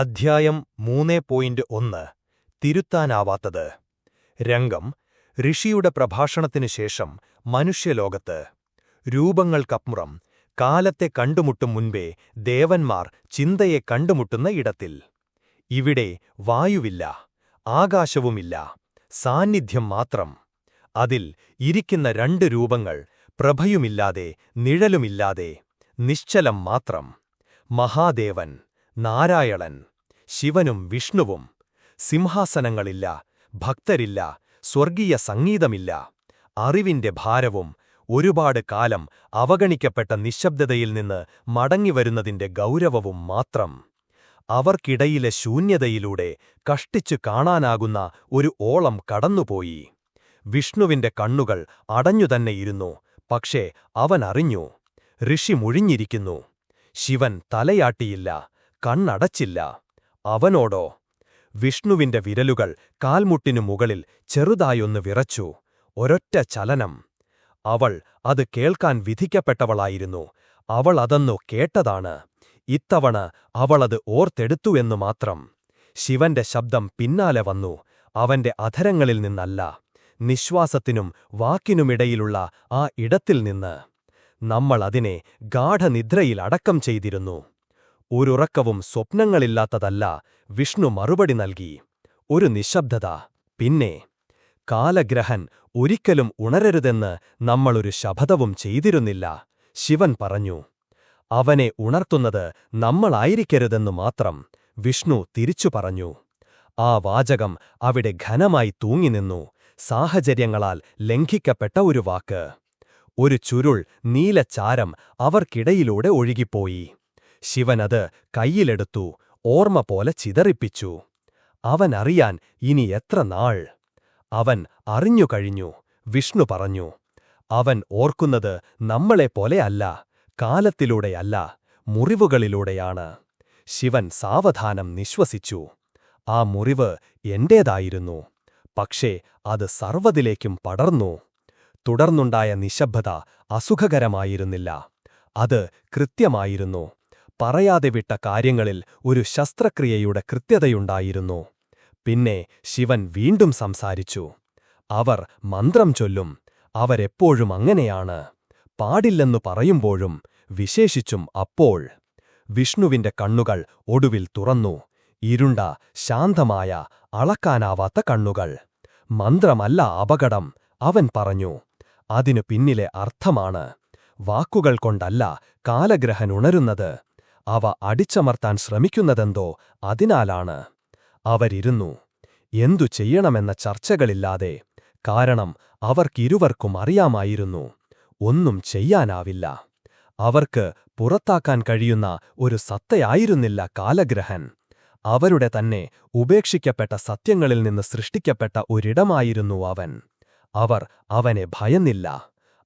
അധ്യായം മൂന്ന് പോയിന്റ് ഒന്ന്. തിരുത്താനാവാത്തത്. രംഗം. ഋഷിയുടെ പ്രഭാഷണത്തിനു ശേഷം മനുഷ്യലോകത്ത്. രൂപങ്ങൾക്കപ്പുറം. കാലത്തെ കണ്ടുമുട്ടും മുൻപേ ദേവന്മാർ ചിന്തയെ കണ്ടുമുട്ടുന്ന ഇടത്തിൽ. ഇവിടെ വായുവില്ല. ആകാശവുമില്ല. സാന്നിധ്യം മാത്രം. അതിൽ ഇരിക്കുന്ന രണ്ട് രൂപങ്ങൾ പ്രഭയുമില്ലാതെ നിഴലുമില്ലാതെ നിശ്ചലം മാത്രം. മഹാദേവൻ. നാരായണൻ. ശിവനും വിഷ്ണുവും. സിംഹാസനങ്ങളില്ല ഭക്തരില്ല സ്വർഗീയ സംഗീതമില്ല. അറിവിന്റെ ഭാരവും ഒരുപാട് കാലം അവഗണിക്കപ്പെട്ട നിശബ്ദതയിൽ നിന്ന് മടങ്ങിവരുന്നതിന്റെ ഗൗരവവും മാത്രം. അവർക്കിടയിലെ ശൂന്യതയിലൂടെ കഷ്ടിച്ചു കാണാനാകുന്ന ഒരു ഓളം കടന്നുപോയി. വിഷ്ണുവിന്റെ കണ്ണുകൾ അടഞ്ഞുതന്നെയിരുന്നു പക്ഷേ അവനറിഞ്ഞു ഋഷി മുഴിഞ്ഞിരിക്കുന്നു. ശിവൻ തലയാട്ടിയില്ല കണ്ണടച്ചില്ല. അവനോടോ വിഷ്ണുവിന്റെ വിരലുകൾ കാൽമുട്ടിനു മുകളിൽ ചെറുതായൊന്ന് വിറച്ചു. ഒരൊറ്റ ചലനം. അവൾ അത് കേൾക്കാൻ വിധിക്കപ്പെട്ടവളായിരുന്നു. അവൾ കേട്ടതാണ്. ഇത്തവണ അവളത് ഓർത്തെടുത്തുവെന്നു മാത്രം. ശിവന്റെ ശബ്ദം പിന്നാലെ വന്നു. അവന്റെ അധരങ്ങളിൽ നിന്നല്ല. നിശ്വാസത്തിനും വാക്കിനുമിടയിലുള്ള ആ ഇടത്തിൽ നിന്ന്. നമ്മളതിനെ ഗാഠനിദ്രയിൽ അടക്കം ചെയ്തിരുന്നു. ഒരുറക്കവും സ്വപ്നങ്ങളില്ലാത്തതല്ല വിഷ്ണു മറുപടി നൽകി. ഒരു നിശബ്ദത. പിന്നെ കാലഗ്രഹൻ ഒരിക്കലും ഉണരരുതെന്ന് നമ്മളൊരു ശപഥവും ചെയ്തിരുന്നില്ല. ശിവൻ പറഞ്ഞു അവനെ ഉണർത്തുന്നത് നമ്മളായിരിക്കരുതെന്നു മാത്രം വിഷ്ണു തിരിച്ചു പറഞ്ഞു. ആ വാചകം അവിടെ ഘനമായി തൂങ്ങിനിന്നു. സാഹചര്യങ്ങളാൽ ലംഘിക്കപ്പെട്ട ഒരു വാക്ക്. ഒരു ചുരുൾ നീലച്ചാരം അവർക്കിടയിലൂടെ ഒഴുകിപ്പോയി. ശിവനത് കൈയിലെടുത്തു ഓർമ്മ പോലെ ചിതറിപ്പിച്ചു. അവനറിയാൻ ഇനി എത്ര നാൾ? അവൻ അറിഞ്ഞുകഴിഞ്ഞു വിഷ്ണു പറഞ്ഞു അവൻ ഓർക്കുന്നത് നമ്മളെപ്പോലെയല്ല കാലത്തിലൂടെയല്ല മുറിവുകളിലൂടെയാണ്. ശിവൻ സാവധാനം നിശ്വസിച്ചു ആ മുറിവ് എന്റേതായിരുന്നു പക്ഷേ അത് സർവതിലേക്കും പടർന്നു. തുടർന്നുണ്ടായ നിശബ്ദത അസുഖകരമായിരുന്നില്ല അത് കൃത്യമായിരുന്നു പറയാതെ വിട്ട കാര്യങ്ങളിൽ ഒരു ശസ്ത്രക്രിയയുടെ കൃത്യതയുണ്ടായിരുന്നു. പിന്നെ ശിവൻ വീണ്ടും സംസാരിച്ചു. അവർ മന്ത്രം ചൊല്ലും. അവരെപ്പോഴും അങ്ങനെയാണ്. പാടില്ലെന്നു പറയുമ്പോഴും വിശേഷിച്ചും അപ്പോൾ. വിഷ്ണുവിന്റെ കണ്ണുകൾ ഒടുവിൽ തുറന്നു. ഇരുണ്ട ശാന്തമായ അളക്കാനാവാത്ത കണ്ണുകൾ. മന്ത്രമല്ല അപകടം അവൻ പറഞ്ഞു. അതിനു പിന്നിലെ അർത്ഥമാണ് വാക്കുകൾ കൊണ്ടല്ല കാലഗ്രഹനുണരുന്നത് അവ അടിച്ചമർത്താൻ ശ്രമിക്കുന്നതെന്തോ അതിനാലാണ്. അവരിരുന്നു. എന്തു ചെയ്യണമെന്ന ചർച്ചകളില്ലാതെ. കാരണം അവർക്കിരുവർക്കും അറിയാമായിരുന്നു. ഒന്നും ചെയ്യാനാവില്ല. അവർക്ക് പുറത്താക്കാൻ കഴിയുന്ന ഒരു സത്തയായിരുന്നില്ല കാലഗ്രഹൻ. അവരുടെ തന്നെ ഉപേക്ഷിക്കപ്പെട്ട സത്യങ്ങളിൽ നിന്ന് സൃഷ്ടിക്കപ്പെട്ട ഒരിടമായിരുന്നു അവൻ. അവർ അവനെ ഭയന്നില്ല.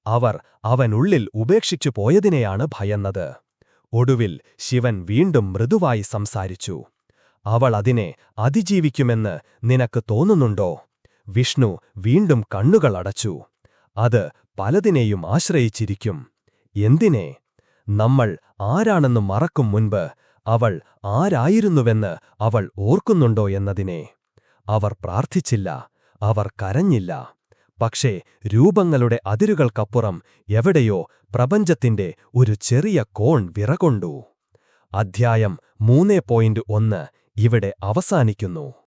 അവർ അവനുള്ളിൽ ഉപേക്ഷിച്ചു പോയതിനെയാണ് ഭയന്നത്. ഒടുവിൽ ശിവൻ വീണ്ടും മൃദുവായി സംസാരിച്ചു. അവൾ അതിനെ അതിജീവിക്കുമെന്ന് നിനക്ക് തോന്നുന്നുണ്ടോ? വിഷ്ണു വീണ്ടും കണ്ണുകൾ അടച്ചു. അത് പലതിനെയും ആശ്രയിച്ചിരിക്കും. എന്തിനെ? നമ്മൾ ആരാണെന്ന് മറക്കും മുൻപ് അവൾ ആരായിരുന്നുവെന്ന് അവൾ ഓർക്കുന്നുണ്ടോ എന്നതിനെ? അവർ പ്രാർത്ഥിച്ചില്ല. അവർ കരഞ്ഞില്ല. പക്ഷേ രൂപങ്ങളുടെ അതിരുകൾക്കപ്പുറം എവിടെയോ പ്രപഞ്ചത്തിന്റെ ഒരു ചെറിയ കോൺ വിറകൊണ്ടു. അധ്യായം മൂന്നേ പോയിന്റ് ഒന്ന് ഇവിടെ അവസാനിക്കുന്നു.